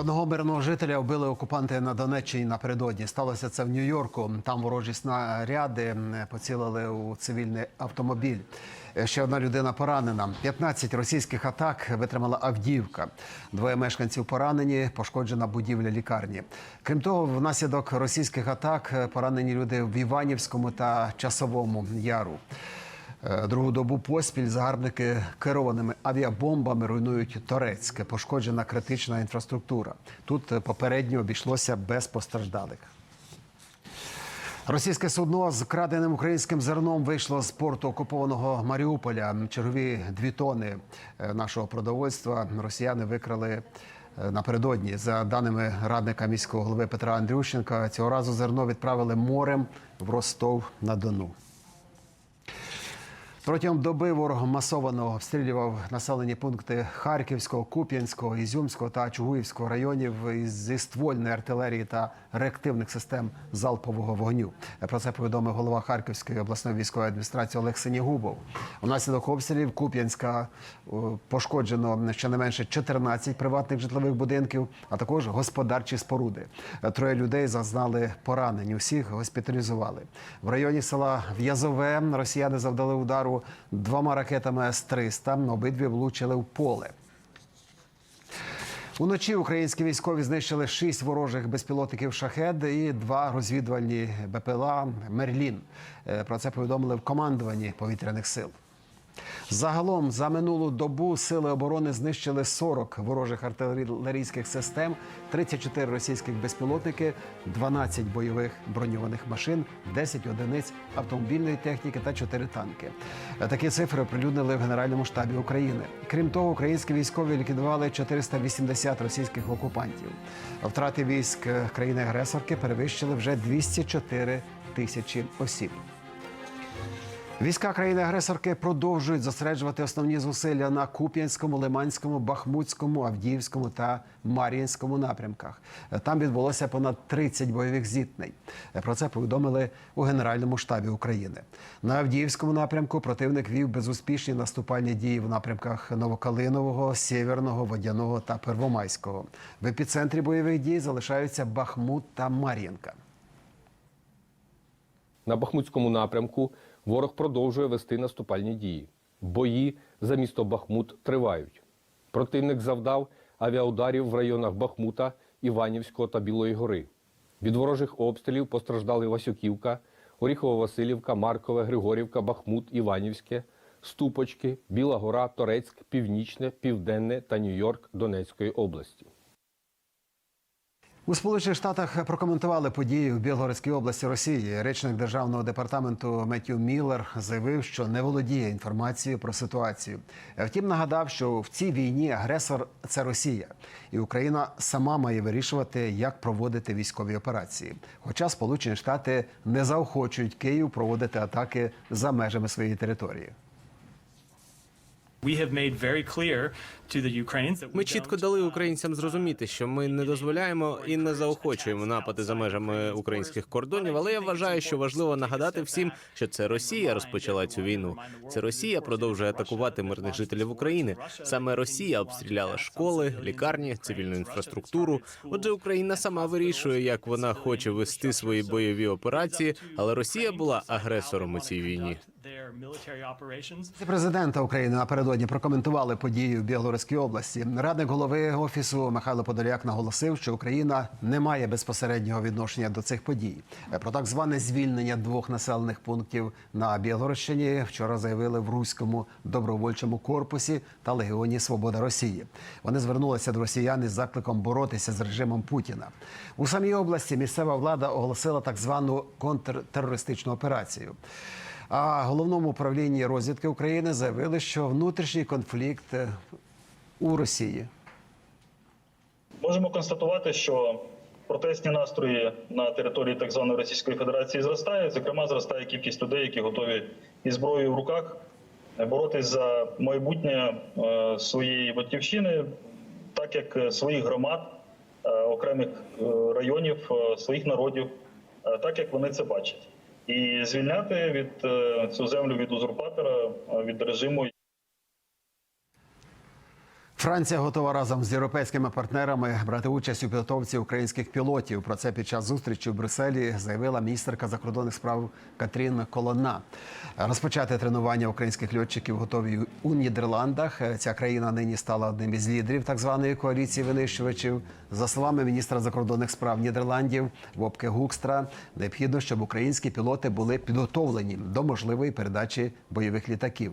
Одного мирного жителя вбили окупанти на Донеччині напередодні. Сталося це в Нью-Йорку. Там ворожі снаряди поцілили у цивільний автомобіль. Е, Ще одна людина поранена. 15 російських атак витримала Авдіївка. Двоє мешканців поранені, пошкоджена будівля лікарні. Крім того, внаслідок російських атак е, поранені люди в Іванівському та Часовому Яру. Е, Другу добу поспіль загарбники керованими авіабомбами руйнують Торецьке. Пошкоджена критична інфраструктура. Тут е, попередньо обійшлося без постраждалих. Російське судно з краденим українським зерном вийшло з порту окупованого Маріуполя. Чергові дві тони е, нашого продовольства росіяни викрали напередодні. За даними радника міського голови Петра Андрющенка, цього разу зерно відправили морем в Ростов на Дону. Протягом доби ворог масовано обстрілював населені пункти Харківського, Куп'янського, Ізюмського та Чугуївського районів зі ствольної артилерії та реактивних систем залпового вогню. Про це повідомив голова Харківської обласної військової адміністрації Олег Синігубов. Унаслідок обстрілів Куп'янська пошкоджено щонайменше 14 приватних житлових будинків, а також господарчі споруди. Троє людей зазнали поранень. Усіх госпіталізували. В районі села В'язове росіяни завдали удару двома ракетами С-300. Обидві влучили в поле. Уночі українські військові знищили шість ворожих безпілотників шахед і два розвідувальні БПЛА Мерлін. Е, Про це повідомили в командуванні повітряних сил. Загалом за минулу добу сили оборони знищили 40 ворожих артилерійських систем, 34 російських безпілотники, 12 бойових броньованих машин, 10 одиниць автомобільної техніки та 4 танки. Такі цифри оприлюднили в Генеральному штабі України. Крім того, українські військові ліквідували 480 російських окупантів. Втрати військ країни-агресорки перевищили вже 204 тисячі осіб. Війська країни-агресорки продовжують зосереджувати основні зусилля на Куп'янському, Лиманському, Бахмутському, Авдіївському та Мар'їнському напрямках. Там відбулося понад 30 бойових зіткнень. Про це повідомили у Генеральному штабі України. На Авдіївському напрямку противник вів безуспішні наступальні дії в напрямках Новокалинового, Сєвєрного, Водяного та Первомайського. В епіцентрі бойових дій залишаються Бахмут та Мар'їнка. На Бахмутському напрямку ворог продовжує вести наступальні дії. Бої за місто Бахмут тривають. Противник завдав авіаударів в районах Бахмута, Іванівського та Білої гори. Від ворожих обстрілів постраждали Васюківка, Оріхово-Василівка, Маркове, Григорівка, Бахмут, Іванівське, Ступочки, Біла Гора, Торецьк, Північне, Південне та Нью-Йорк Донецької області. У Сполучених Штатах прокоментували події в Білгородській області Росії. Речник державного департаменту Меттю Міллер заявив, що не володіє інформацією про ситуацію. Втім, нагадав, що в цій війні агресор це Росія, і Україна сама має вирішувати, як проводити військові операції. Хоча Сполучені Штати не заохочують Київ проводити атаки за межами своєї території. Ми чітко дали uh, українцям зрозуміти, що ми не дозволяємо і не заохочуємо напади за межами українських кордонів. Але я вважаю, що важливо нагадати всім, що це Росія розпочала цю війну. Це Росія продовжує атакувати мирних жителів України. Саме Росія обстріляла школи, лікарні, цивільну інфраструктуру. Отже, Україна сама вирішує, як вона хоче вести свої бойові операції, але Росія була агресором у цій війні. Президента України напередодні прокоментували події в Білгородській області. Радник голови офісу Михайло Подоляк наголосив, що Україна не має безпосереднього відношення до цих подій. Про так зване звільнення двох населених пунктів на Білгородщині вчора заявили в Руському добровольчому корпусі та Легіоні Свобода Росії. Вони звернулися до росіян із закликом боротися з режимом Путіна. У самій області місцева влада оголосила так звану контртерористичну операцію. А головному управлінні розвідки України заявили, що внутрішній конфлікт е, у Росії. Можемо констатувати, що протестні настрої на території так званої Російської Федерації зростають. Зокрема, зростає кількість людей, які готові із зброєю в руках боротись за майбутнє е, своєї батьківщини, так як е, своїх громад, е, окремих е, районів, е, своїх народів, е, так як вони це бачать, і звільняти від е, цю землю від узурпатора, е, від режиму. Франція готова разом з європейськими партнерами брати участь у підготовці українських пілотів. Про це під час зустрічі в Брюсселі заявила міністерка закордонних справ Катрін Колонна. Розпочати тренування українських льотчиків готові у Нідерландах. Ця країна нині стала одним із лідерів так званої коаліції винищувачів. За словами міністра закордонних справ Нідерландів Вопке Гукстра, необхідно, щоб українські пілоти були підготовлені до можливої передачі бойових літаків.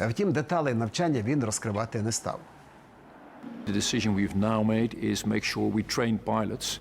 Втім, деталей навчання він розкривати не став.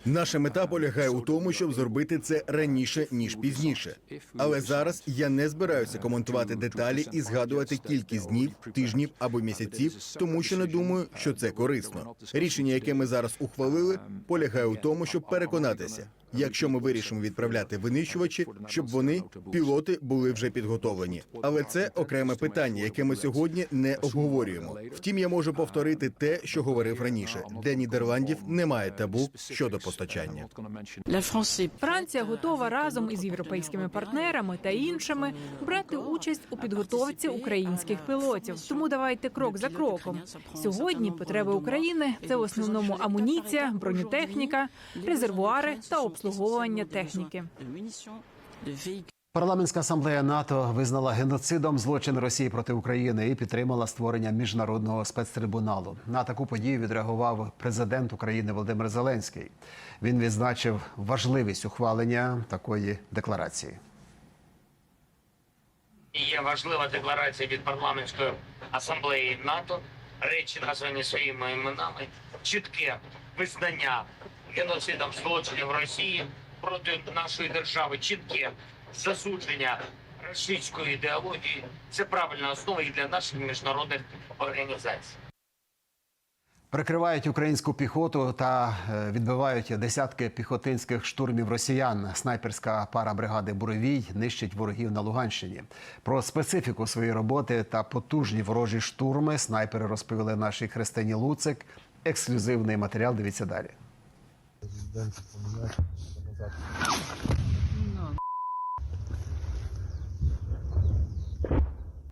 Наша мета полягає у тому, щоб зробити це раніше ніж пізніше. Але зараз я не збираюся коментувати деталі і згадувати кількість днів, тижнів або місяців, тому що не думаю, що це корисно. Рішення, яке ми зараз ухвалили, полягає у тому, щоб переконатися, якщо ми вирішимо відправляти винищувачі, щоб вони пілоти були вже підготовлені. Але це окреме питання, яке ми сьогодні не обговорюємо. Втім, я можу повторити те, що говорив раніше: для Нідерландів немає табу щодо постачання. Франція готова разом із європейськими партнерами та іншими брати участь у підготовці українських пілотів. Тому давайте крок за кроком. Сьогодні потреби України це в основному амуніція, бронетехніка, резервуари та обслуговування техніки. Парламентська асамблея НАТО визнала геноцидом злочин Росії проти України і підтримала створення міжнародного спецтрибуналу. На таку подію відреагував президент України Володимир Зеленський. Він відзначив важливість ухвалення такої декларації. Є важлива декларація від парламентської асамблеї НАТО. Речі названі своїми іменами. Чітке визнання геноцидом злочинів Росії проти нашої держави. Чітке засудження російської ідеології. Це правильна основа і для наших міжнародних організацій. Прикривають українську піхоту та е, відбивають десятки піхотинських штурмів росіян. Снайперська пара бригади Буровій нищить ворогів на Луганщині. Про специфіку своєї роботи та потужні ворожі штурми снайпери розповіли нашій Христині Луцик. Ексклюзивний матеріал. Дивіться далі.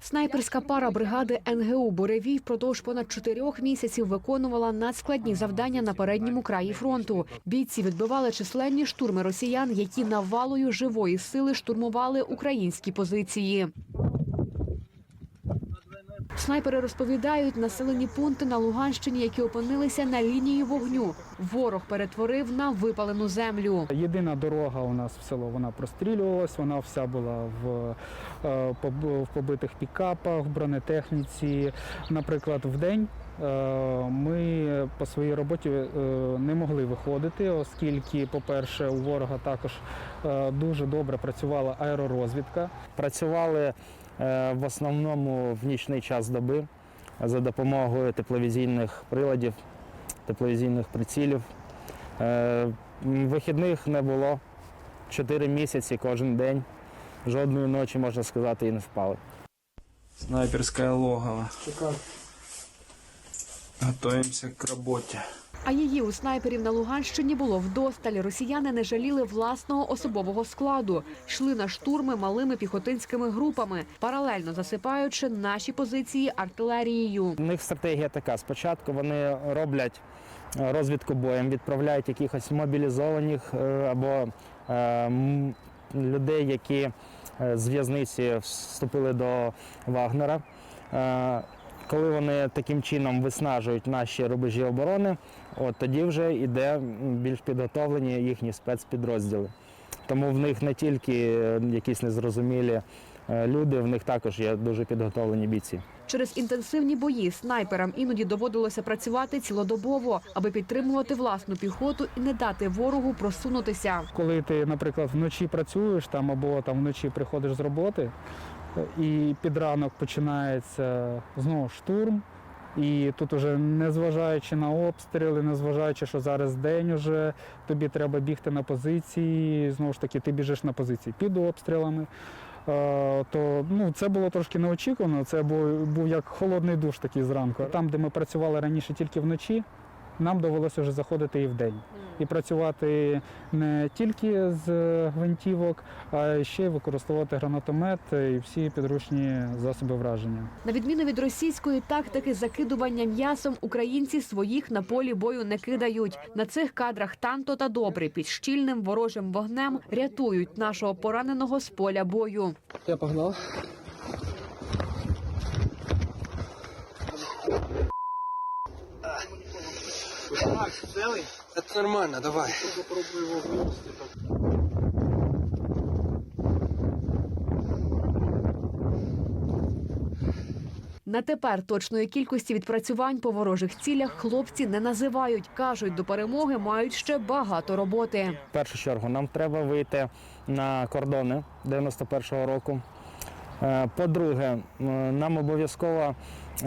Снайперська пара бригади НГУ Буревій впродовж понад чотирьох місяців виконувала надскладні завдання на передньому краї фронту. Бійці відбивали численні штурми росіян, які навалою живої сили штурмували українські позиції. Снайпери розповідають, населені пункти на Луганщині, які опинилися на лінії вогню. Ворог перетворив на випалену землю. Єдина дорога у нас в село вона прострілювалась, вона вся була в, е, в побитих пікапах, в бронетехніці. Наприклад, в день е, ми по своїй роботі е, не могли виходити, оскільки, по-перше, у ворога також дуже добре працювала аеророзвідка. Працювали в основному в нічний час доби за допомогою тепловізійних приладів, тепловізійних прицілів. Е, Вихідних не було. Чотири місяці кожен день. Жодної ночі, можна сказати, і не спали. Снайперское логово. Готовимся к работе. А її у снайперів на Луганщині було вдосталь. Росіяни не жаліли власного особового складу, йшли на штурми малими піхотинськими групами, паралельно засипаючи наші позиції артилерією. У них стратегія така: спочатку вони роблять е, розвідку боєм, відправляють якихось мобілізованих е, або е, людей, які з в'язниці вступили до Вагнера. Коли вони таким чином виснажують наші рубежі оборони, от тоді вже йде більш підготовлені їхні спецпідрозділи. Тому в них не тільки е, якісь незрозумілі е, люди, в них також є дуже підготовлені бійці. Через інтенсивні бої снайперам іноді доводилося працювати цілодобово, аби підтримувати власну піхоту і не дати ворогу просунутися. Коли ти, наприклад, вночі працюєш там або там вночі приходиш з роботи, і під ранок починається знову штурм. І тут уже незважаючи на обстріли, незважаючи, що зараз день уже, тобі треба бігти на позиції. Знову ж таки, ти біжиш на позиції під обстрілами. Е, То ну, це було трошки неочікувано. Це був, був як холодний душ такий зранку. Там, де ми працювали раніше тільки вночі, нам довелося вже заходити і вдень. І працювати не тільки з гвинтівок, а ще й використовувати гранатомет і всі підручні засоби враження. На відміну від російської тактики закидування м'ясом, українці своїх на полі бою не кидають. На цих кадрах танто та добрий під щільним ворожим вогнем рятують нашого пораненого з поля бою. Я погнав. Это нормально, давай. На тепер точної кількості відпрацювань по ворожих цілях хлопці не називають. кажуть, до перемоги мають ще багато роботи. В першу чергу нам треба вийти на кордони 91-го року. Е, По-друге, нам обов'язково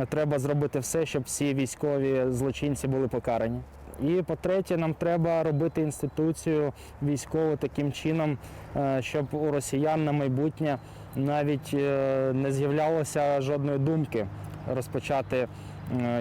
треба зробити все, щоб всі військові злочинці були покарані. І по-третє, нам треба робити інституцію військову таким чином, е, щоб у росіян на майбутнє навіть е, не з'являлося жодної думки розпочати е,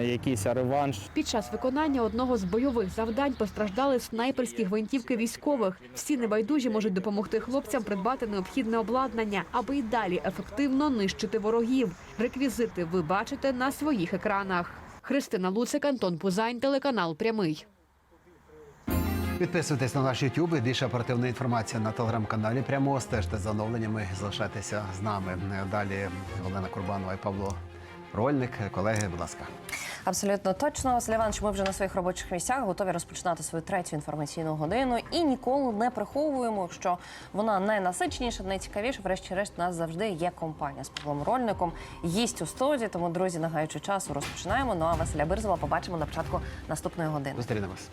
якийсь реванш Під час виконання одного з бойових завдань постраждали снайперські гвинтівки військових. Всі небайдужі можуть допомогти хлопцям придбати необхідне обладнання, аби й далі ефективно нищити ворогів. Реквізити ви бачите на своїх екранах. Христина Луцик, Антон Пузань, телеканал Прямий. Підписуйтесь на наш YouTube. Більше оперативної інформації на телеграм-каналі. Прямо стежте за оновленнями. Залишайтеся з нами. Далі Олена Курбанова і Павло Рольник. Колеги, будь ласка. Абсолютно точно, Василь Іванович, ми вже на своїх робочих місцях готові розпочинати свою третю інформаційну годину і ніколи не приховуємо, що вона найнасиченіша, найцікавіша. Врешті-решт, у нас завжди є компанія з Павлом Рольником. Їсть у студії, тому друзі, не гаючи часу, розпочинаємо. Ну а Василя Бирзова побачимо на початку наступної години. Зустрінемось.